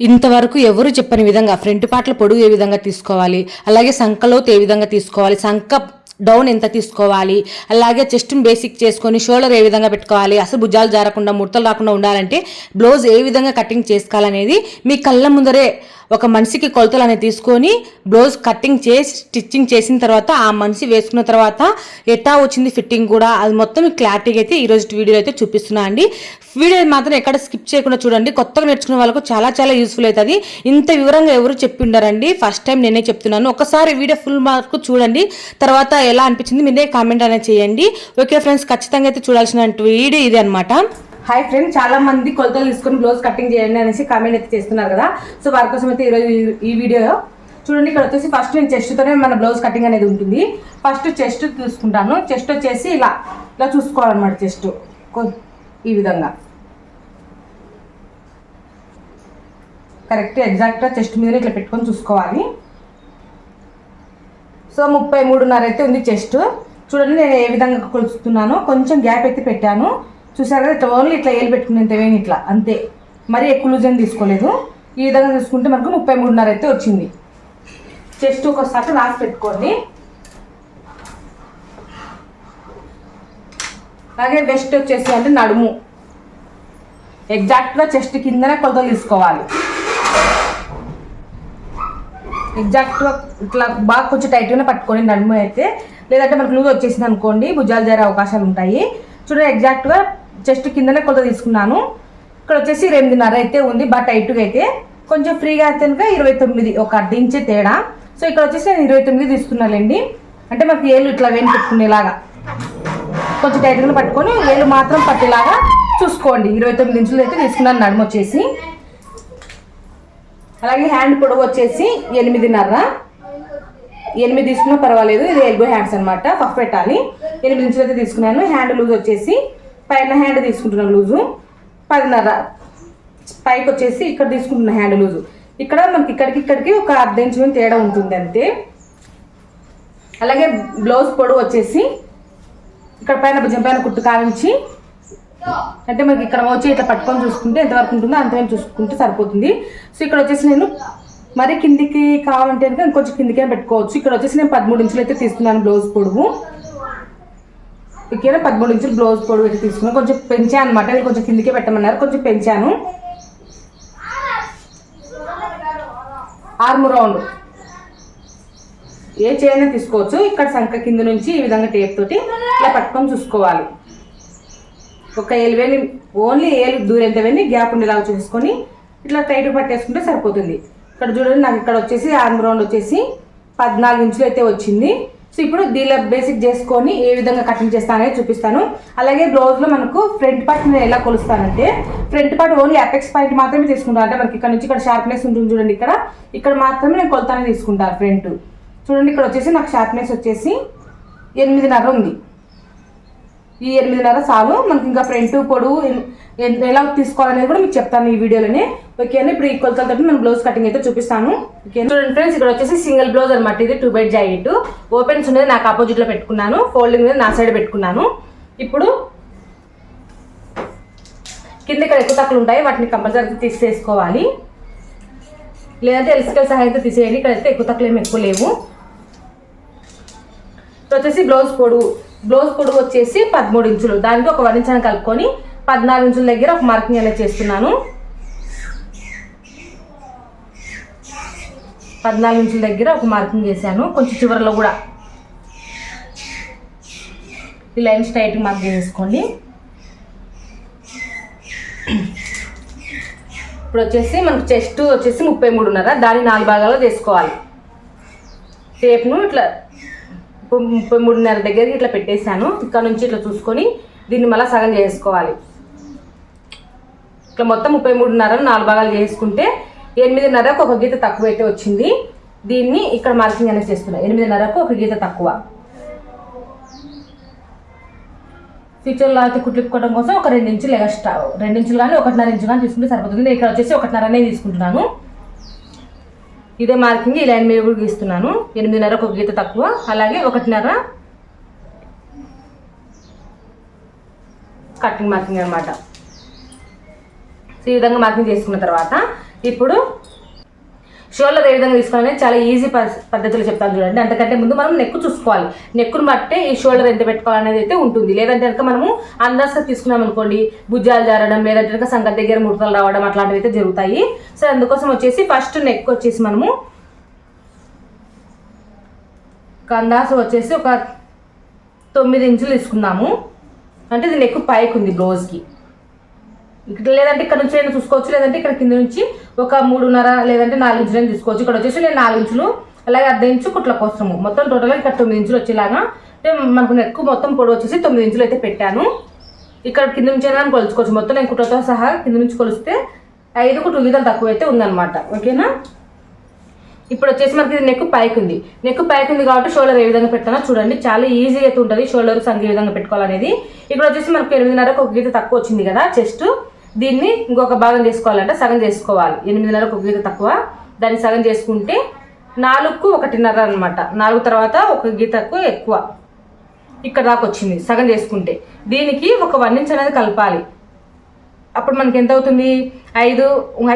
ఇంతవరకు ఎవరు చెప్పని విధంగా ఫ్రంట్ పార్ట్ల పొడుగు ఏ విధంగా తీసుకోవాలి అలాగే సంకలోతు ఏ విధంగా తీసుకోవాలి సంక డౌన్ ఎంత తీసుకోవాలి అలాగే చెస్ట్ని బేసిక్ చేసుకొని షోల్డర్ ఏ విధంగా పెట్టుకోవాలి అసలు భుజాలు జారకుండా ముడతలు రాకుండా ఉండాలంటే బ్లౌజ్ ఏ విధంగా కటింగ్ చేసుకోవాలనేది మీ కళ్ళ ముందరే ఒక మనిషికి కొలతలు అనేది తీసుకొని బ్లౌజ్ కటింగ్ చేసి స్టిచ్చింగ్ చేసిన తర్వాత ఆ మనిషి వేసుకున్న తర్వాత ఎట్టా వచ్చింది ఫిట్టింగ్ కూడా? అది మొత్తం క్లారిటీగా అయితే ఈరోజు వీడియోలో అయితే చూపిస్తున్నా అండి. వీడియో మాత్రం ఎక్కడ స్కిప్ చేయకుండా చూడండి. కొత్తగా నేర్చుకునే వాళ్ళకు చాలా చాలా యూస్ఫుల్ అవుతుంది. ఇంత వివరంగా ఎవరు చెప్పిండారండి ఫస్ట్ టైం నేనే చెప్తున్నాను. ఒకసారి వీడియో ఫుల్ మార్క్ చూడండి. తర్వాత ఎలా అనిపించింది మీరే కామెంట్ అనేది చేయండి. ఓకే ఫ్రెండ్స్ ఖచ్చితంగా అయితే చూడాల్సిన వీడియో ఇది అనమాట హాయ్ ఫ్రెండ్స్ చాలా మంది కొలతలు తీసుకొని బ్లౌజ్ కటింగ్ చేయండి అనేసి కామెంట్ అయితే చేస్తున్నారు కదా. సో వారి కోసం అయితే ఈరోజు ఈ- ఈ వీడియో చూడండి ఇక్కడ వచ్చేసి ఫస్ట్ నేను చెస్ట్తోనే మన బ్లౌజ్ కటింగ్ అనేది ఉంటుంది. ఫస్ట్ చెస్ట్ తీసుకుంటాను. చెస్ట్ వచ్చేసి ఇలా ఇలా చూసుకోవాలన్నమాట చెస్ట్ ఈ విధంగా. కరెక్ట్ ఎగ్జాక్ట్గా చెస్ట్ మీద ఇట్లా పెట్టుకొని చూసుకోవాలి. సో ముప్పై మూడున్నర అయితే ఉంది చెస్ట్ చూడండి నేను ఏ విధంగా కొలుస్తున్నానో కొంచెం గ్యాప్ అయితే పెట్టాను. చూసారు కదా ఇట్లా ఓన్లీ ఇట్లా ఏలు పెట్టుకునేంత వేని ఇట్లా అంతే. మరీ ఎక్కువ లూజ్ అని తీసుకోలేదు. ఈ విధంగా చూసుకుంటే మనకు ముప్పై మూడున్నర అయితే వచ్చింది. చెస్ట్ ఒకసారి రాసి పెట్టుకోండి. అలాగే వెస్ట్ వచ్చేసి అంటే నడుము. ఎగ్జాక్ట్గా చెస్ట్ కిందనే కొలతలు తీసుకోవాలి. ఎగ్జాక్ట్గా ఇట్లా బాగా కొంచెం టైట్గానే పట్టుకోండి నడుము అయితే లేదంటే మనకు లూజ్ వచ్చేసింది అనుకోండి భుజాలు చేరే అవకాశాలు ఉంటాయి. చూడండి ఎగ్జాక్ట్గా జస్ట్ కిందనే కొలత తీసుకున్నాను. ఇక్కడ వచ్చేసి ఎనిమిదిన్నర అయితే ఉంది బట్ టైట్గా అయితే కొంచెం ఫ్రీగా అయితే కనుక ఇరవై తొమ్మిది ఒక అర్ధ ఇంచే తేడా. సో ఇక్కడ వచ్చేసి నేను ఇరవై తొమ్మిది తీసుకున్నానండి. అంటే మాకు ఏళ్ళు ఇట్లా వేణి పెట్టుకునేలాగా. కొంచెం టైట్గా పట్టుకొని ఏళ్ళు మాత్రం పట్టేలాగా చూసుకోండి. ఇరవై తొమ్మిది ఇంచులు అయితే తీసుకున్నాను నడుము వచ్చేసి. అలాగే హ్యాండ్ పొడవు వచ్చేసి ఎనిమిదిన్నర. ఎనిమిది తీసుకున్నా పర్వాలేదు ఇది ఎల్బో హ్యాండ్స్ అనమాట పఫ్ పెట్టాలి. ఎనిమిది ఇంచులు అయితే తీసుకున్నాను. హ్యాండ్ లూజ్ వచ్చేసి పైన హ్యాండ్ తీసుకుంటున్నాను లూజు. పదిన్నర. పైకి వచ్చేసి ఇక్కడ తీసుకుంటున్న హ్యాండ్ లూజు. ఇక్కడ మనకి ఇక్కడికి ఇక్కడికి ఒక అర్ధ ఇంచు తేడా ఉంటుంది అంతే. అలాగే బ్లౌజ్ పొడవు వచ్చేసి ఇక్కడ పైన భుజం పైన కుట్టు కావించి అంటే మనకి ఇక్కడ వచ్చి ఇట్లా పట్టుకొని చూసుకుంటే ఎంతవరకు ఉంటుందో అంతవరకు చూసుకుంటే సరిపోతుంది. సో ఇక్కడ వచ్చేసి నేను మరి కిందికి కావాలంటే కనుక ఇంకొంచెం కిందికే పెట్టుకోవచ్చు. ఇక్కడ వచ్చేసి నేను పదమూడు ఇంచులు అయితే తీసుకున్నాను బ్లౌజ్ పొడవు. ఇక్కడ పదమూడు ఇంచులు బ్లౌజ్ పొడి అయితే తీసుకున్నాను. కొంచెం పెంచాను అనమాట ఇది కొంచెం కిందికే పెట్టమన్నారు. కొంచెం పెంచాను. Arm round. ఏ చైనా తీసుకోవచ్చు? ఇక్కడ సంఖ కింద నుంచి ఈ విధంగా టేప్ తోటి ఇలా పట్టుకొని చూసుకోవాలి. ఒక ఏలువేని ఓన్లీ ఏలు దూరెంత వెళ్ళి గ్యాప్ ఉండేలాగా చూసుకొని ఇట్లా టైట్ పట్టేసుకుంటే సరిపోతుంది. ఇక్కడ చూడండి నాకు ఇక్కడ వచ్చేసి ఆర్మ్ రౌండ్ వచ్చేసి పద్నాలుగు ఇంచులు అయితే వచ్చింది. సో ఇప్పుడు దీనిలో బేసిక్ చేసుకొని ఏ విధంగా కటింగ్ చేస్తానని చూపిస్తాను. అలాగే బ్లౌజ్లో మనకు ఫ్రంట్ పార్ట్ నేను ఎలా కొలుస్తానంటే front part only apex point మాత్రమే తీసుకుంటాను అంటే మనకి ఇక్కడ నుంచి ఇక్కడ షార్ప్నెస్ ఉంటుంది చూడండి ఇక్కడ. ఇక్కడ మాత్రమే నేను కొలతానే తీసుకుంటాను ఫ్రంట్ చూడండి ఇక్కడ వచ్చేసి నాకు షార్ప్నెస్ వచ్చేసి ఎనిమిదిన్నర ఉంది. ఈ ఎనిమిదిన్నర చాలు. మనకి ఇంకా ఫ్రంట్ పొడవు ఎలా తీసుకోవాలనేది కూడా మీకు చెప్తాను ఈ వీడియోలోనే. ఓకేనా ఇప్పుడు ఈ కొలతలతో నేను బ్లౌజ్ కటింగ్ అయితే చూపిస్తాను. ఓకే చూడండి ఫ్రెండ్స్ ఇక్కడ వచ్చేసి సింగిల్ బ్లౌజ్ అనమాట ఇది టూ బైట్ జాకెట్ ఓపెన్స్ ఉండేది నాకు ఆపోజిట్లో పెట్టుకున్నాను. ఫోల్డింగ్ మీద నా సైడ్ పెట్టుకున్నాను. ఇప్పుడు కింద ఇక్కడ ఎక్కువ తక్కువ ఉంటాయి. వాటిని కంపల్సరీ తీసేసుకోవాలి. లేదంటే ఎలక్ట్రికల్ సహాయంతో తీసేయండి ఇక్కడ అయితే ఎక్కువ తక్కువ ఏమి ఎక్కువ లేవు. ఇప్పుడు వచ్చేసి బ్లౌజ్ పొడుగు బ్లౌజ్ పొడుగు వచ్చేసి పదమూడు ఇంచులు. దానికి ఒక వన్ ఇంచ్ అని కలుపుకొని పద్నాలుగు ఇంచుల దగ్గర ఒక మార్కింగ్ అనేది చేస్తున్నాను. పద్నాలుగు ఇంచుల దగ్గర ఒక మార్కింగ్ చేశాను. కొంచెం చివరిలో కూడా ఈ లైన్ స్ట్రైట్ మార్క్ చేసుకోండి. ఇప్పుడు వచ్చేసి మనకు చెస్ట్ వచ్చేసి ముప్పై మూడున్నర. దాని నాలుగు భాగాల్లో చేసుకోవాలి. టేప్ను ఇట్లా ముప్పై మూడున్నర దగ్గరికి ఇట్లా పెట్టేశాను. ఇక్కడ నుంచి ఇట్లా చూసుకొని దీన్ని మళ్ళీ సగం చేసుకోవాలి. ఇట్లా మొత్తం ముప్పై మూడున్నర నాలుగు భాగాలు చేసుకుంటే ఎనిమిదిన్నరకు ఒక గీత తక్కువ అయితే వచ్చింది. దీన్ని ఇక్కడ మార్కింగ్ అనేది చేస్తున్నాం. ఎనిమిదిన్నరకు ఒక గీత తక్కువ. ఫ్యూచర్లో అయితే కుట్లిప్పుకోవడం కోసం ఒక రెండు ఇంచులు ఎక్స్ట్రా రెండు ఇంచులు కానీ ఒకటిన్నర ఇంచు కానీ తీసుకుంటే సరిపోతుంది. నేను ఇక్కడ వచ్చేసి ఒకటిన్నర అనేది తీసుకుంటున్నాను. ఇదే మార్కింగ్ ఈ లైన్ మీద కూడా గీస్తున్నాను. ఎనిమిదిన్నర ఒక గీత తక్కువ. అలాగే ఒకటిన్నర కటింగ్ మార్కింగ్ అనమాట. సో ఈ విధంగా మార్కింగ్ చేసుకున్న తర్వాత ఇప్పుడు షోల్డర్ ఏ విధంగా తీసుకోవాలని చాలా ఈజీ పద్ధతిలో చెప్తాను చూడండి. అంతకంటే ముందు మనం నెక్ చూసుకోవాలి. నెక్కును బట్టే ఈ షోల్డర్ ఎంత పెట్టుకోవాలనేది అయితే ఉంటుంది. లేదంటే కనుక మనము అందాజగా తీసుకున్నాం అనుకోండి భుజాలు జారడం లేదంటే కనుక సంగతి దగ్గర ముడతలు రావడం అట్లాంటివి అయితే జరుగుతాయి. సో అందుకోసం వచ్చేసి ఫస్ట్ నెక్ వచ్చేసి మనము కందాసు వచ్చేసి ఒక తొమ్మిది ఇంచులు తీసుకున్నాము అంటే ఇది నెక్ పైకి ఉంది బ్లౌజ్కి ఇక్కడ లేదంటే ఇక్కడ నుంచి నేను చూసుకోవచ్చు లేదంటే ఇక్కడ కింద నుంచి ఒక మూడున్నర లేదంటే నాలుగు ఇంచులు తీసుకోవచ్చు. ఇక్కడ వచ్చేసి నేను నాలుగు ఇంచులు అలాగే అర్ధ ఇంచు కుట్ల కోసము. మొత్తం టోటల్గా ఇక్కడ తొమ్మిది ఇంచులు వచ్చేలాగా మనకు నెక్కు మొత్తం పొడవు వచ్చేసి తొమ్మిది ఇంచులు అయితే పెట్టాను. ఇక్కడ కింద నుంచి అయినా కొలుచుకోవచ్చు. మొత్తం నేను కుట్లతో సహా కింద నుంచి కొలిస్తే ఐదుకు టూ గీతలు తక్కువ అయితే ఉందన్నమాట. ఓకేనా? ఇప్పుడు వచ్చేసి మనకి ఇది నెక్ పైకి ఉంది. నెక్ పైకి ఉంది కాబట్టి షోల్డర్ ఏ విధంగా పెట్టానో చూడండి. చాలా ఈజీ అయితే ఉంటుంది. షోల్డర్ సంగ ఏ విధంగా పెట్టుకోవాలనేది. ఇక్కడ వచ్చేసి మనకి ఎనిమిదిన్నరకు ఒక గీత తక్కువ వచ్చింది కదా చెస్ట్ దీన్ని ఇంకొక భాగం చేసుకోవాలంటే సగం చేసుకోవాలి. ఎనిమిదిన్నరకు ఒక గీత తక్కువ. దాన్ని సగం చేసుకుంటే నాలుగుకు ఒకటిన్నర అనమాట నాలుగు తర్వాత ఒక గీతకు ఎక్కువ. ఇక్కడ దాకా వచ్చింది సగం చేసుకుంటే. దీనికి ఒక వన్ ఇంచ్ అనేది కలపాలి. అప్పుడు మనకి ఎంత అవుతుంది ఐదు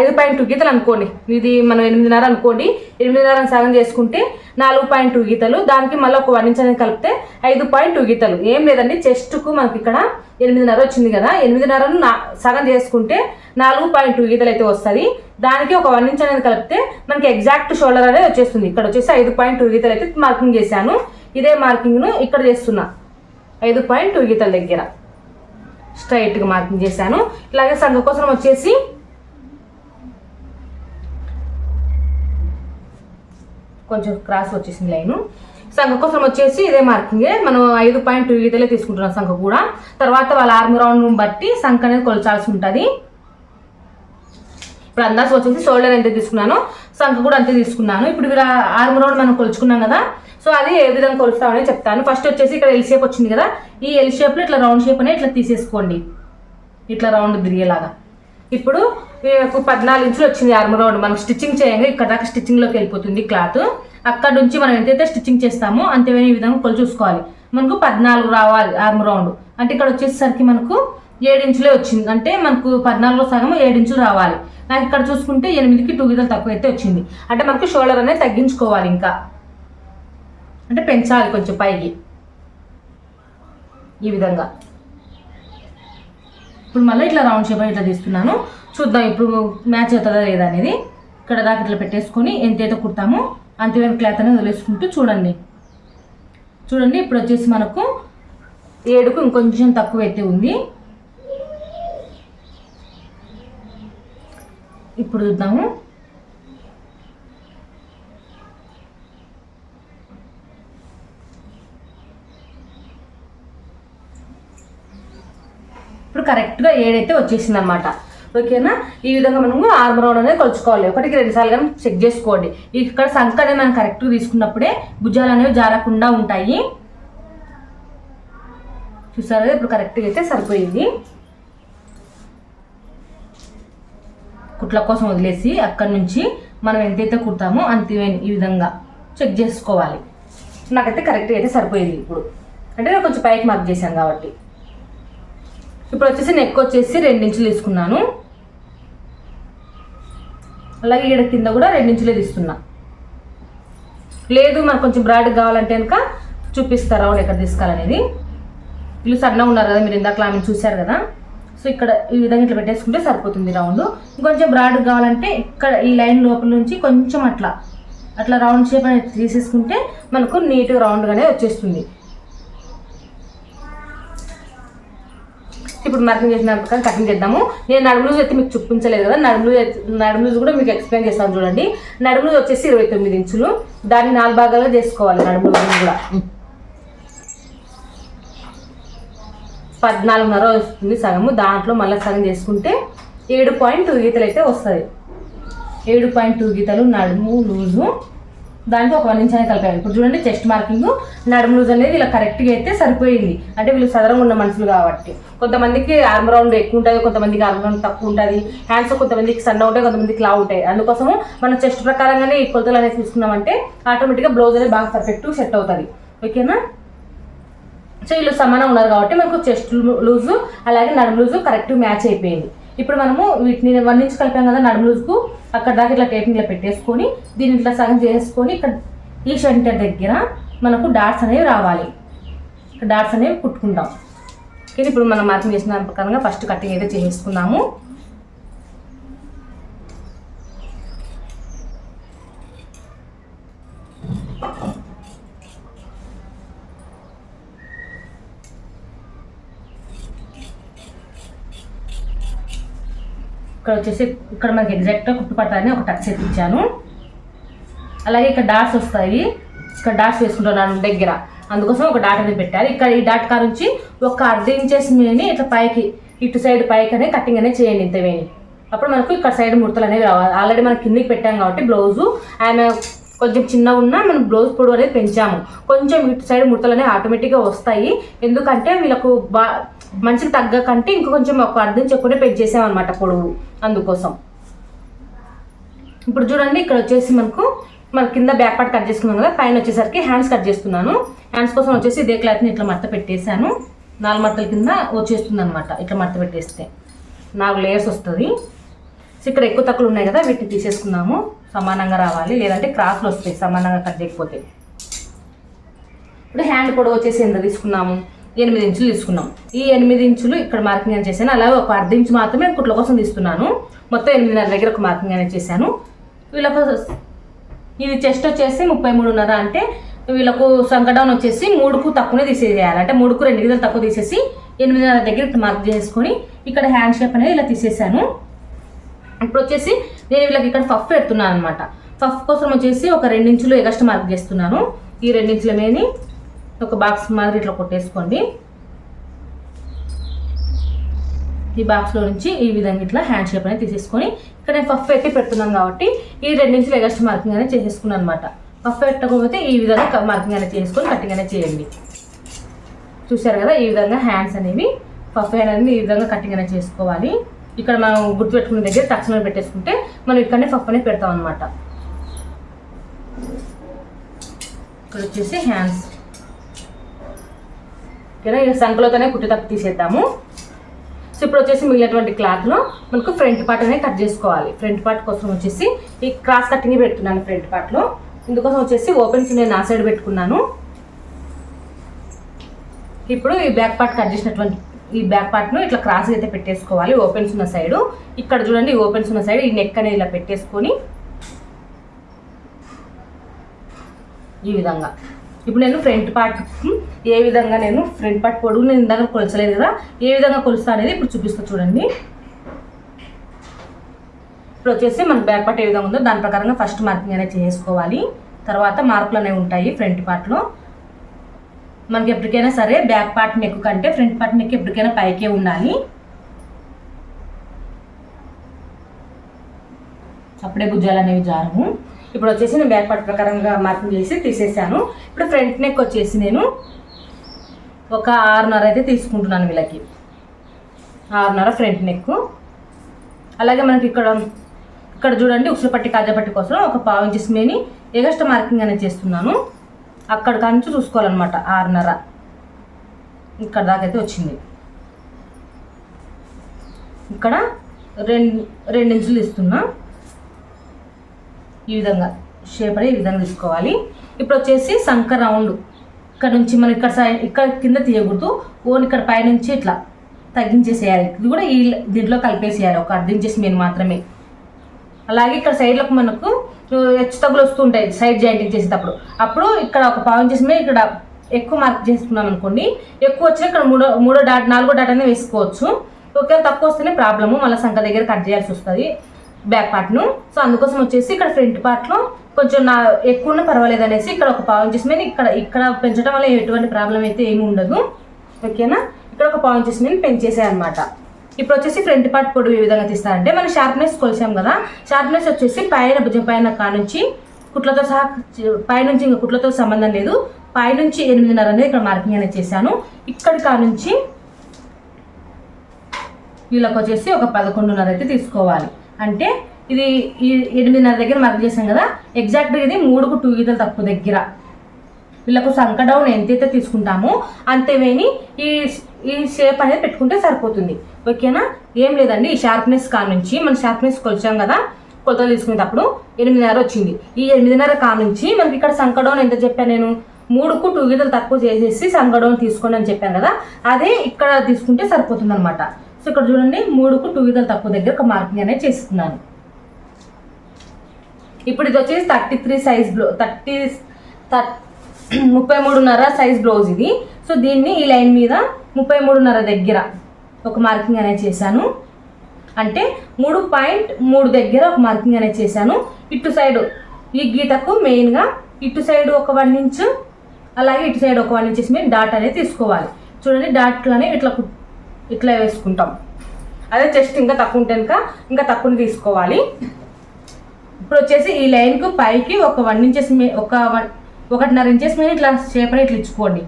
ఐదు పాయింట్ టూ గీతలు అనుకోండి. ఇది మనం ఎనిమిదిన్నర అనుకోండి. ఎనిమిదిన్నర సగం చేసుకుంటే నాలుగు పాయింట్ టూ గీతలు. దానికి మళ్ళీ ఒక వన్ ఇంచ్ అనేది కలిపితే ఐదు పాయింట్ టూ గీతలు. ఏం లేదండి చెస్ట్కు మనకి ఇక్కడ ఎనిమిదిన్నర వచ్చింది కదా. ఎనిమిదిన్నరను నా సగం చేసుకుంటే నాలుగు పాయింట్ టూ గీతలు అయితే వస్తుంది. దానికి ఒక వన్ ఇంచ్ అనేది కలిపితే మనకి ఎగ్జాక్ట్ షోల్డర్ అనేది వచ్చేస్తుంది. ఇక్కడ వచ్చేసి ఐదు పాయింట్ టూ గీతలు అయితే మార్కింగ్ చేశాను. ఇదే మార్కింగ్ను ఇక్కడ చేస్తున్నా. ఐదు పాయింట్ టూ గీతల దగ్గర. స్ట్రైట్గా మార్కింగ్ చేశాను. ఇలాగే సంఘ కోసం వచ్చేసి కొంచెం క్రాస్ వచ్చేసింది లైను. సంఘ కోసం వచ్చేసి ఇదే మార్కింగే. మనం ఐదు పాయింట్ టూ గీతలే తీసుకుంటున్నాం సంఘ కూడా. తర్వాత వాళ్ళ ఆర్మ్ రౌండ్ బట్టి సంఖ అనేది కొలచాల్సి ఉంటుంది. ఇప్పుడు అందాజ వచ్చేసి షోల్డర్ ఎంత తీసుకున్నాను. సంఖ కూడా అంతే తీసుకున్నాను. ఇప్పుడు ఇక్కడ ఆర్మ్ రౌండ్ మనం కొలుచుకున్నాం కదా సో అది ఏ విధంగా కొలుస్తామని చెప్తాను. ఫస్ట్ వచ్చేసి ఇక్కడ ఎల్ షేప్ వచ్చింది కదా ఈ ఎల్ షేప్లో ఇట్లా రౌండ్ షేప్ అనేది ఇట్లా తీసేసుకోండి. ఇట్లా రౌండ్ తిరిగేలాగా. ఇప్పుడు పద్నాలుగు ఇంచులు వచ్చింది ఆర్మ్ రౌండ్ మనం స్టిచ్చింగ్ చేయంగా ఇక్కడ దాకా స్టిచ్చింగ్లోకి వెళ్ళిపోతుంది క్లాత్ అక్కడ నుంచి మనం ఎంతైతే స్టిచ్చింగ్ చేస్తామో అంతే ఈ విధంగా కొలు చూసుకోవాలి. మనకు పద్నాలుగు రావాలి ఆర్మ్ రౌండ్ అంటే ఇక్కడ వచ్చేసరికి మనకు ఏడించులే వచ్చింది. అంటే మనకు పద్నాలుగులో సగం ఏడించు రావాలి. నాకు ఇక్కడ చూసుకుంటే ఎనిమిదికి టూ గీతలు తక్కువ అయితే వచ్చింది. అంటే మనకు షోల్డర్ అనేది తగ్గించుకోవాలి ఇంకా. అంటే పెంచాలి కొంచెం పైకి. ఈ విధంగా. ఇప్పుడు మళ్ళీ ఇట్లా రౌండ్ షేప్ ఇట్లా తీస్తున్నాను. చూద్దాం ఇప్పుడు మ్యాచ్ అవుతుందా లేదా అనేది. ఇక్కడ దాకా ఇట్లా పెట్టేసుకొని ఎంతైతే కుడతామో అంతవరకు క్లాత్ అనేది వదిలేసుకుంటూ చూడండి. చూడండి ఇప్పుడు వచ్చేసి మనకు ఏడుకు ఇంకొంచెం తక్కువ అయితే ఉంది. ఇప్పుడు చూద్దాము. ఇప్పుడు కరెక్ట్గా ఏడైతే వచ్చేసింది అనమాట ఓకేనా? ఈ విధంగా మనము ఆర్మ్ రౌండ్ అనేది కొలుచుకోవాలి. ఒకటికి రెండుసార్లు కానీ చెక్ చేసుకోండి. ఇక్కడ సంఖ అనేది మనం కరెక్ట్గా తీసుకున్నప్పుడే భుజాలు అనేవి జారకుండా ఉంటాయి. చూసారు? ఇప్పుడు కరెక్ట్గా అయితే సరిపోయింది. కుట్ల కోసం వదిలేసి అక్కడి నుంచి మనం ఎంతైతే కుడతామో అంతే ఈ విధంగా చెక్ చేసుకోవాలి. నాకైతే కరెక్ట్గా అయితే సరిపోయింది ఇప్పుడు. అంటే నేను కొంచెం పైకి మార్క్ చేశాను కాబట్టి. ఇప్పుడు వచ్చేసి నెక్ వచ్చేసి రెండించులు తీసుకున్నాను. అలాగే ఈడ కింద కూడా రెండించులే తీస్తున్నా లేదు మనకు కొంచెం బ్రాడ్ కావాలంటే కనుక చూపిస్తారా రౌండ్ ఎక్కడ తీసుకోవాలనేది. వీళ్ళు సన్నగా ఉన్నారు కదా మీరు ఇందాక ఆమె చూశారు కదా. సో ఇక్కడ ఈ విధంగా ఇట్లా పెట్టేసుకుంటే సరిపోతుంది రౌండ్. ఇంకొంచెం బ్రాడ్ కావాలంటే ఇక్కడ ఈ లైన్ లోపల నుంచి కొంచెం అట్లా అట్లా రౌండ్ షేప్ అనేది తీసేసుకుంటే మనకు నీట్గా రౌండ్గానే వచ్చేస్తుంది. ఇప్పుడు మార్కింగ్ చేసిన కటింగ్ చేద్దాము. నేను నడుము లూజ్ అయితే మీకు చూపించలేదు కదా నడుము లూజ్ నడుము లూజ్ కూడా మీకు ఎక్స్ప్లెయిన్ చేస్తాను చూడండి. నడుము లూజ్ వచ్చేసి ఇరవై తొమ్మిది ఇంచులు. దాన్ని నాలుగు భాగాలుగా చేసుకోవాలి నడుము లూజ్ కూడా. పద్నాలుగున్నర వస్తుంది సగము. దాంట్లో మళ్ళీ సగం చేసుకుంటే ఏడు పాయింట్ టూ గీతలు అయితే వస్తుంది ఏడు పాయింట్ టూ గీతలు నడుము లూజు. దానికి ఒక వన్ ఇంచ్ అనేది కలిపాను ఇప్పుడు చూడండి చెస్ట్ మార్కింగ్. నడుము లూజ్ అనేది ఇలా కరెక్ట్గా అయితే సరిపోయింది. అంటే వీళ్ళు సదరంగా ఉన్న మనుషులు కాబట్టి. కొంతమందికి ఆర్మ్ రౌండ్ ఎక్కువ ఉంటుంది కొంతమందికి ఆర్మ్ రౌండ్ తక్కువ ఉంటుంది. హ్యాండ్స్ కొంతమందికి సన్న ఉంటాయి కొంతమందికి లావు ఉంటాయి. అందుకోసము మనం చెస్ట్ ప్రకారంగానే ఈ కొలతలు అనేది తీసుకున్నామంటే ఆటోమేటిక్గా బ్లౌజ్ అనేది బాగా పర్ఫెక్ట్ సెట్ అవుతుంది. ఓకేనా? సో వీళ్ళు సమానం ఉన్నారు కాబట్టి మనకు చెస్ట్ లూజు అలాగే నడుము లూజు కరెక్ట్ మ్యాచ్ అయిపోయింది. ఇప్పుడు మనము వీటిని వన్ ఇంచ్ కలిపాం కదా నడుము లూజ్కు అక్కడ దాకా ఇట్లా టేపింగ్లో పెట్టేసుకొని దీన్ని ఇట్లా సగం చేసుకొని ఇక్కడ ఈ సెంటర్ దగ్గర మనకు డాట్స్ అనేవి రావాలి. డాట్స్ అనేవి కుట్టుకుంటాం. ఓకే ఇప్పుడు మనం మార్కింగ్ చేసిన ప్రకారంగా ఫస్ట్ కటింగ్ అయితే చేసుకున్నాము ఇక్కడ వచ్చేసి ఇక్కడ మనకి ఎగ్జాక్ట్గా కుట్టుపట్టాలని ఒక టచ్ ఎత్తిచ్చాను అలాగే ఇక్కడ డాట్స్ వస్తాయి. ఇక్కడ డాట్స్ వేసుకుంటున్నాను దగ్గర. అందుకోసం ఒక డాట్ అనేది పెట్టారు. ఇక్కడ ఈ డాట్ కాడ నుంచి ఒక అర్ధ ఇంచెస్ మీని ఇట్లా పైకి ఇటు సైడ్ పైకి అనేది కటింగ్ అనేది చేయండి ఇంత అప్పుడు మనకు ఇక్కడ సైడ్ ముడతలు అనేవి రావాలి. ఆల్రెడీ మనం కిందికి పెట్టాం కాబట్టి బ్లౌజు ఆమె కొంచెం చిన్నగా ఉన్నా మనం బ్లౌజ్ పొడవు అనేది పెంచాము. కొంచెం ఇటు సైడ్ ముడతలు అనేవి ఆటోమేటిక్గా వస్తాయి. ఎందుకంటే వీళ్ళకు బా మంచికి తగ్గకంటే ఇంకొంచెం కొంచెం ఒక అర్థం చెప్పుకుంటే పెంచేసామన్నమాట పొడవు అందుకోసం. ఇప్పుడు చూడండి ఇక్కడ వచ్చేసి మనకు మన కింద బ్యాక్ పార్ట్ కట్ చేసుకున్నాం కదా పైన వచ్చేసరికి హ్యాండ్స్ కట్ చేస్తున్నాను హ్యాండ్స్ కోసం వచ్చేసి ఇదే క్లాత్ని ఇట్లా మడత పెట్టేశాను. నాలుగు మడతల కింద వచ్చేస్తుంది అనమాట ఇట్లా మడత పెట్టేస్తే. నాలుగు లేయర్స్ వస్తుంది. సో ఇక్కడ ఎక్కువ తక్కువలు ఉన్నాయి కదా వీటిని తీసేసుకున్నాము. సమానంగా రావాలి. లేదంటే క్రాస్లు వస్తాయి సమానంగా కట్ చేయకపోతే. ఇప్పుడు హ్యాండ్ పొడవు వచ్చేసి ఎంత తీసుకున్నాము? ఎనిమిది ఇంచులు తీసుకున్నాం. ఈ ఎనిమిది ఇంచులు ఇక్కడ మార్కింగ్ అని చేశాను. అలాగే ఒక అర్ధ ఇంచు మాత్రమే కుట్ల కోసం తీస్తున్నాను. మొత్తం ఎనిమిదిన్నర దగ్గర ఒక మార్కింగ్ అనేది చేశాను. వీళ్ళకు ఇది చెస్ట్ వచ్చేసి ముప్పై మూడున్నర అంటే వీళ్ళకు సంకటం వచ్చేసి మూడుకు తక్కువనే తీసేయాలి. అంటే మూడుకు రెండు గిదలు తక్కువ తీసేసి ఎనిమిదిన్నర దగ్గర మార్క్ చేసుకొని ఇక్కడ హ్యాండ్ షేప్ అనేది ఇలా తీసేసాను ఇప్పుడు వచ్చేసి నేను వీళ్ళకి ఇక్కడ ఫఫ్ పెడుతున్నాను అనమాట ఫఫ్ కోసం వచ్చేసి ఒక రెండించులు ఎగస్ట్ మార్క్ చేస్తున్నాను. ఈ రెండించుల ఒక బాక్స్ మాదిరి ఇట్లా కొట్టేసుకోండి. ఈ బాక్స్లో నుంచి ఈ విధంగా ఇట్లా హ్యాండ్ షేప్ అనేది తీసేసుకొని ఇక్కడ నేను పఫ్ పెట్టి పెడుతున్నాను కాబట్టి ఈ రెండించులు ఎగస్ట్ మార్కింగ్ అనేది చేసేసుకున్నాను అనమాట పఫ్ పెట్టకపోతే ఈ విధంగా మార్కింగ్ అనేది చేసుకొని కటింగ్ అనేది చేయండి. చూశారు కదా ఈ విధంగా హ్యాండ్స్ అనేవి పఫ్ అనేది ఈ విధంగా కటింగ్ అనేది చేసుకోవాలి. ఇక్కడ మనం గుర్తుపెట్టుకున్న దగ్గర తక్షణం పెట్టేసుకుంటే మనం ఇక్కడనే పఫ్ అనేది పెడతాం అనమాట ఇక్కడ వచ్చేసి హ్యాండ్స్ ఓకేనా? ఇక సంకలోతోనే కుట్టేటప్పు తీసేద్దాము. సో ఇప్పుడు వచ్చేసి మిగిలినటువంటి క్లాత్లో మనకు ఫ్రంట్ పార్ట్ అనేది కట్ చేసుకోవాలి. ఫ్రంట్ పార్ట్ కోసం వచ్చేసి ఈ క్రాస్ కటింగ్ పెడుతున్నాను ఫ్రంట్ పార్ట్లో ఇందుకోసం వచ్చేసి ఓపెన్స్ నేను నా సైడ్ పెట్టుకున్నాను. ఇప్పుడు ఈ బ్యాక్ పార్ట్ కట్ చేసినటువంటి ఈ బ్యాక్ పార్ట్ను ఇట్లా క్రాస్ అయితే పెట్టేసుకోవాలి ఓపెన్స్ ఉన్న సైడు ఇక్కడ చూడండి ఓపెన్స్ ఉన్న సైడ్ ఈ నెక్ అనేది ఇలా పెట్టేసుకొని ఈ విధంగా. ఇప్పుడు నేను ఫ్రంట్ పార్ట్ ఏ విధంగా నేను ఫ్రంట్ పార్ట్ పొడుగు నేను ఇందాక కొలచలేదు కదా ఏ విధంగా కొలుస్తా అనేది ఇప్పుడు చూపిస్తా చూడండి. ఇప్పుడు వచ్చేసి మనకు బ్యాక్ పార్ట్ ఏ విధంగా ఉందో దాని ప్రకారంగా ఫస్ట్ మార్కింగ్ అనేది చేసుకోవాలి. తర్వాత మార్కులు అనేవి ఉంటాయి ఫ్రంట్ పార్ట్లో మనకి ఎప్పటికైనా సరే బ్యాక్ పార్ట్ నెక్ కంటే ఫ్రంట్ పార్ట్ నెక్ ఎప్పటికైనా పైకే ఉండాలి. అప్పుడే భుజాలు అనేవి జారము. ఇప్పుడు వచ్చేసి నేను బ్యాక్ పార్ట్ ప్రకారంగా మార్కింగ్ చేసి తీసేసాను. ఇప్పుడు ఫ్రంట్ నెక్ వచ్చేసి నేను ఒక ఆరున్నర అయితే తీసుకుంటున్నాను వీళ్ళకి. ఆరున్నర ఫ్రంట్ నెక్. అలాగే మనకి ఇక్కడ ఇక్కడ చూడండి ఉసులపట్టి కాజాపట్టి కోసం ఒక పావు ఇంచెస్ మేని ఎగస్ట్ మార్కింగ్ అనేది చేస్తున్నాను. అక్కడ కంచు చూసుకోవాలన్నమాట ఆరున్నర. ఇక్కడ దాకైతే వచ్చింది. ఇక్కడ రెండు రెండు ఇంచులు ఇస్తున్నా. ఈ విధంగా షేప్ అనేది ఈ విధంగా తీసుకోవాలి. ఇప్పుడు వచ్చేసి సంక రౌండ్ ఇక్కడ నుంచి మనం ఇక్కడ సైడ్ ఇక్కడ కింద తీయకూడదు. ఓన్ ఇక్కడ పైనుంచి ఇట్లా తగ్గించేసేయాలి. ఇది కూడా ఈ దీంట్లో కలిపేసేయాలి. ఒక అర్ధ ఇంచెస్ మీరు మాత్రమే. అలాగే ఇక్కడ సైడ్లకు మనకు హెచ్చు తగ్గులు వస్తుంటాయి సైడ్ జాయింటింగ్ చేసేటప్పుడు. అప్పుడు ఇక్కడ ఒక పావు ఇంచెస్ మీద ఇక్కడ ఎక్కువ మార్క్ చేసుకున్నాం అనుకోండి. ఎక్కువ వచ్చినా ఇక్కడ మూడో మూడో డాట్ నాలుగో డాట్ అనేది వేసుకోవచ్చు. ఒకవేళ తక్కువ వస్తేనే ప్రాబ్లము మళ్ళీ సంఖ్య దగ్గర కట్ చేయాల్సి వస్తుంది. బ్యాక్ పార్ట్ను సో అందుకోసం వచ్చేసి ఇక్కడ ఫ్రంట్ పార్ట్లో కొంచెం నా ఎక్కువ ఉన్న పర్వాలేదు అనేసి ఇక్కడ ఒక పావు ఇంచెస్ మీద ఇక్కడ ఇక్కడ పెంచడం వల్ల ఎటువంటి ప్రాబ్లం అయితే ఏమి ఉండదు. ఓకేనా? ఇక్కడ ఒక పావు ఇంచెస్ మీద అనమాట ఇప్పుడు వచ్చేసి ఫ్రంట్ పార్ట్ పొడవు ఏ విధంగా తీస్తారంటే మనం షార్ప్నెస్ కొలిసాం కదా షార్ప్నెస్ వచ్చేసి పైన భుజం పైన కానుంచి కుట్లతో సహా పైనుంచి ఇంకా కుట్లతో సంబంధం లేదు. పైనుంచి ఎనిమిదిన్నర అనేది ఇక్కడ మార్కింగ్ అనేది చేశాను. ఇక్కడి కానుంచి వీళ్ళకి వచ్చేసి ఒక పదకొండున్నర అయితే తీసుకోవాలి. అంటే ఇది ఈ ఎనిమిదిన్నర దగ్గర మార్క్ చేసాం కదా ఎగ్జాక్ట్గా ఇది మూడుకు టూ గీతలు తక్కువ దగ్గర. వీళ్ళకు సంక డౌన్ ఎంతైతే తీసుకుంటామో అంతేవేని ఈ ఈ షేప్ అనేది పెట్టుకుంటే సరిపోతుంది. ఓకేనా ఏం లేదండి ఈ షార్ప్నెస్ కా నుంచి మనం షార్ప్నెస్ కొలిచాం కదా కొలతలు తీసుకునేటప్పుడు ఎనిమిదిన్నర వచ్చింది. ఈ ఎనిమిదిన్నర కా నుంచి మనకి ఇక్కడ సంక డౌన్ ఎంత చెప్పాను నేను? మూడుకు టూ గీతలు తక్కువ చేసేసి సంక డౌన్ తీసుకోండి అని చెప్పాను కదా అదే ఇక్కడ తీసుకుంటే సరిపోతుంది అనమాట సో ఇక్కడ చూడండి మూడుకు టూ గీతలు తక్కువ దగ్గర ఒక మార్కింగ్ అనేది చేస్తున్నాను. ఇప్పుడు ఇది వచ్చేసి thirty three size blouse thirty ముప్పై మూడున్నర సైజ్ బ్లౌజ్ ఇది. సో దీన్ని ఈ లైన్ మీద ముప్పై మూడున్నర దగ్గర ఒక మార్కింగ్ అనేది చేశాను. అంటే మూడు పాయింట్ మూడు దగ్గర ఒక మార్కింగ్ అనేది చేశాను. ఇటు సైడ్ ఈ గీతకు మెయిన్గా ఇటు సైడ్ ఒక వన్ ఇంచ్ అలాగే ఇటు సైడ్ ఒక వన్ ఇంచెస్ మీద డాట్ అనేది తీసుకోవాలి. చూడండి డాట్లోనే ఇట్లా కు- ఇట్లా వేసుకుంటాం. అదే చెస్ట్ ఇంకా తక్కువ ఉంటే కనుక ఇంకా తక్కువ తీసుకోవాలి. ఇప్పుడు వచ్చేసి ఈ లైన్కు పైకి ఒక వన్ ఇంచెస్ మీ ఒక వన్ ఒకటిన్నర ఇంచెస్ మీద ఇట్లా షేప్ ఇట్లా ఇచ్చుకోండి.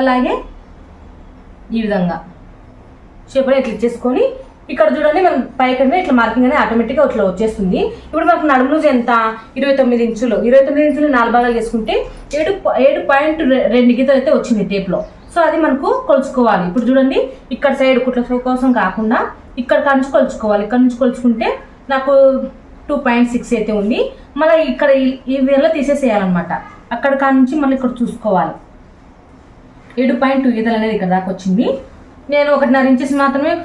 అలాగే ఈ విధంగా షేప్ ఇట్లా ఇచ్చేసుకొని ఇక్కడ చూడండి మనం పైకి ఇట్లా మార్కింగ్ అనేది ఆటోమేటిక్గా ఇట్లా వచ్చేస్తుంది. ఇప్పుడు మనకు నడుము లూజ్ ఎంత? ఇరవై తొమ్మిది ఇంచులు. ఇరవై తొమ్మిది ఇంచులు నాలుగు భాగాలు చేసుకుంటే ఏడు ఏడు పాయింట్ రెండు గీతలు అయితే వచ్చింది టేప్లో సో అది మనకు కొలుచుకోవాలి. ఇప్పుడు చూడండి ఇక్కడ సైడ్ కుట్ల కోసం కాకుండా ఇక్కడ నుంచి కొలుచుకోవాలి. ఇక్కడ నుంచి కొలుచుకుంటే నాకు టూ పాయింట్ సిక్స్ అయితే ఉంది. మళ్ళీ ఇక్కడ ఈ- ఈ వేలో తీసేసేయాలన్నమాట. అక్కడ కాడ నుంచి మళ్ళీ ఇక్కడ చూసుకోవాలి. ఏడు పాయింట్ టూ గీతలు అనేది ఇక్కడ దాకా వచ్చింది. నేను ఒకటిన్నర ఇంచెస్ మాత్రమే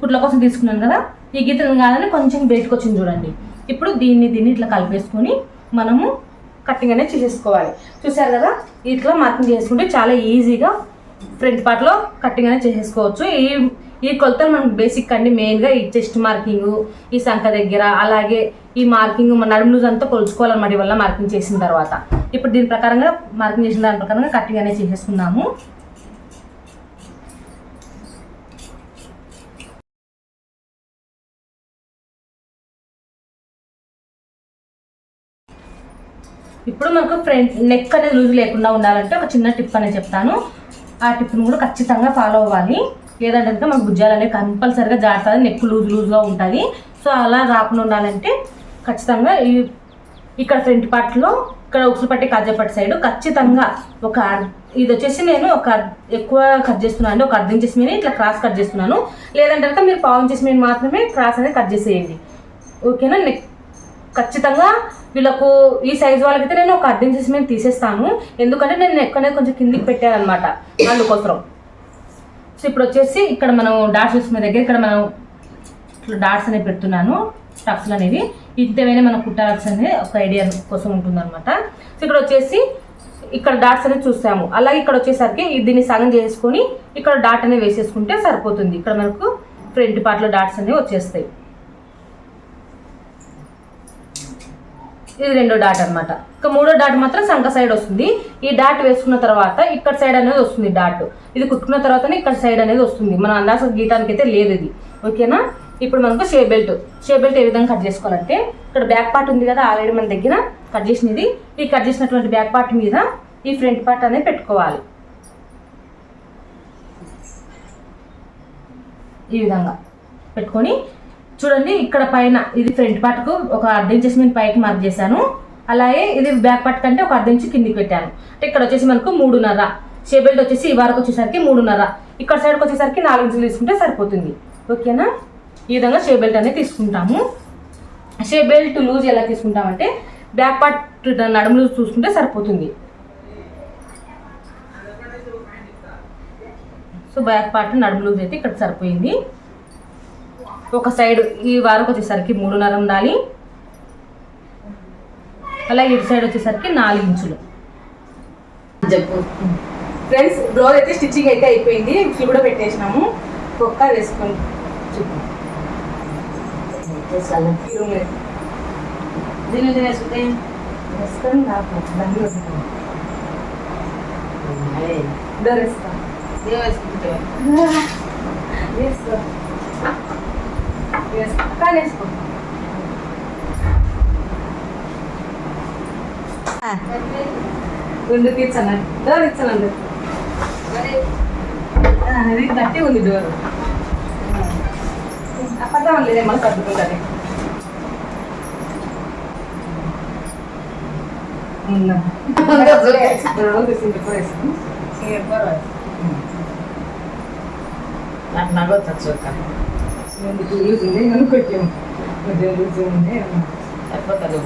కుట్ల కోసం తీసుకున్నాను కదా ఈ గీతలు కాదని కొంచెం బయటకు వచ్చింది చూడండి. ఇప్పుడు దీన్ని దీన్ని ఇట్లా కలిపేసుకొని మనము కట్టింగ్ అనేది చేసేసుకోవాలి. చూసారు కదా ఇట్లా మార్కింగ్ చేసుకుంటే చాలా ఈజీగా ఫ్రంట్ పార్ట్లో కట్టింగ్ అనేది చేసేసుకోవచ్చు. ఈ ఈ కొలతలు మనకు బేసిక్ అండి మెయిన్గా ఈ చెస్ట్ మార్కింగ్ ఈ సంఖ దగ్గర అలాగే ఈ మార్కింగ్ మన నడుము అంతా కొలుచుకోవాలన్నమాట వల్ల మార్కింగ్ చేసిన తర్వాత. ఇప్పుడు దీని ప్రకారంగా మార్కింగ్ చేసిన దాని ప్రకారంగా కటింగ్ అనేది చేసేసుకున్నాము ఇప్పుడు మనకు ఫ్రంట్ నెక్ అనేది లూజ్ లేకుండా ఉండాలంటే ఒక చిన్న టిప్ అనేది చెప్తాను. ఆ టిప్ని కూడా ఖచ్చితంగా ఫాలో అవ్వాలి. లేదంటే కనుక మనకు భుజాలు అనేవి కంపల్సరిగా జారుతుంది నెక్ లూజ్ లూజ్గా ఉంటుంది సో అలా రాకుండా ఉండాలంటే ఖచ్చితంగా ఈ ఇక్కడ ఫ్రంట్ పార్ట్లో ఇక్కడ ఉక్సులు పట్టి కాజాపట్టి సైడ్ ఖచ్చితంగా ఒక ఇది వచ్చేసి నేను ఒక ఎక్కువ కట్ చేస్తున్నాను అంటే ఒక అర్థం చేసి మీద ఇట్లా క్రాస్ కట్ చేస్తున్నాను. లేదంటే కనుక మీరు పావు చేసి మీద మాత్రమే క్రాస్ అనేది కట్ చేసేయండి. ఓకేనా? నెక్ ఖచ్చితంగా వీళ్ళకు ఈ సైజ్ వాళ్ళకైతే నేను ఒక అర్థం చేసి మేము తీసేస్తాను. ఎందుకంటే నేను ఎక్కడనే కొంచెం కిందికి పెట్టానమాట అందుకోసం సో ఇప్పుడు వచ్చేసి ఇక్కడ మనం డాట్స్ చూసుకునే దగ్గర ఇక్కడ మనం ఇట్లా డాట్స్ అనేవి పెడుతున్నాను. స్టఫ్స్ అనేవి. ఇంతేమైనా మనం కుట్టాల్సి అనేది ఒక ఐడియా కోసం ఉంటుందన్నమాట. సో ఇక్కడ వచ్చేసి ఇక్కడ డాట్స్ అనేది చూసాము. అలాగే ఇక్కడ వచ్చేసరికి దీన్ని సగం చేసుకొని ఇక్కడ డాట్ అనేది వేసేసుకుంటే సరిపోతుంది. ఇక్కడ మనకు ఫ్రంట్ పార్ట్లో డాట్స్ అనేవి వచ్చేస్తాయి. ఇది రెండో డాట్ అన్నమాట. ఇక మూడో డాట్ మాత్రం సంక సైడ్ వస్తుంది. ఈ డాట్ వేసుకున్న తర్వాత ఇక్కడ సైడ్ అనేది వస్తుంది డాట్. ఇది కుట్టుకున్న తర్వాతనే ఇక్కడ సైడ్ అనేది వస్తుంది. మనం అందాస గీతానికి అయితే లేదు ఇది. ఓకేనా? ఇప్పుడు మనకు షే బెల్ట్. షే బెల్ట్ ఏ విధంగా కట్ చేసుకోవాలంటే ఇక్కడ బ్యాక్ పార్ట్ ఉంది కదా ఆల్రెడీ మన దగ్గర కట్ చేసినది. ఈ కట్ చేసినటువంటి బ్యాక్ పార్ట్ మీద ఈ ఫ్రంట్ పార్ట్ అనేది పెట్టుకోవాలి. ఈ విధంగా పెట్టుకొని చూడండి ఇక్కడ పైన ఇది ఫ్రంట్ పార్ట్కు ఒక అర్ధ ఇంచెస్ మీద పైకి మార్క్ చేశాను. అలాగే ఇది బ్యాక్ పార్ట్ కంటే ఒక అర్ధ ఇంచు కిందికి పెట్టాను. అంటే ఇక్కడ వచ్చేసి మనకు మూడున్నర. షేబెల్ట్ వచ్చేసి ఈ వరకు వచ్చేసరికి మూడున్నర. ఇక్కడ సైడ్కి వచ్చేసరికి నాలుగు ఇంచులు తీసుకుంటే సరిపోతుంది. ఓకేనా? ఈ విధంగా షేబెల్ట్ అనేది తీసుకుంటాము. షేబెల్ట్ లూజ్ ఎలా తీసుకుంటామంటే బ్యాక్ పార్ట్ నడుము లూజ్ చూసుకుంటే సరిపోతుంది. సో బ్యాక్ పార్ట్ నడుము లూజ్ అయితే ఇక్కడ సరిపోయింది. ఒక సైడ్ ఈ వారకు వచ్చేసరికి మూడున్నర ఉండాలి. అలాగే ఇటు సైడ్ వచ్చేసరికి నాలుగు ఇంచులు. చెప్పు ఫ్రెండ్స్ బ్లౌజ్ అయితే స్టిచ్చింగ్ అయితే అయిపోయింది. ఇట్లు కూడా పెట్టేసినాము. ఒక్క వేసుకోండి చెప్పు. దీని వేసుకుంటే? వేసుకొని నాకు వేసుకో. రెండు తీర్చండి. డోర్ ఇచ్చానండి అది గట్టి ఉంది డోర్. లేదే సర్దుకుంటుంది ఉందా నాకు నగొచ్చు చూక లూజ్ ఉంది అనుకోట్లేము లూజ్ ఉంది సరిపోతుంది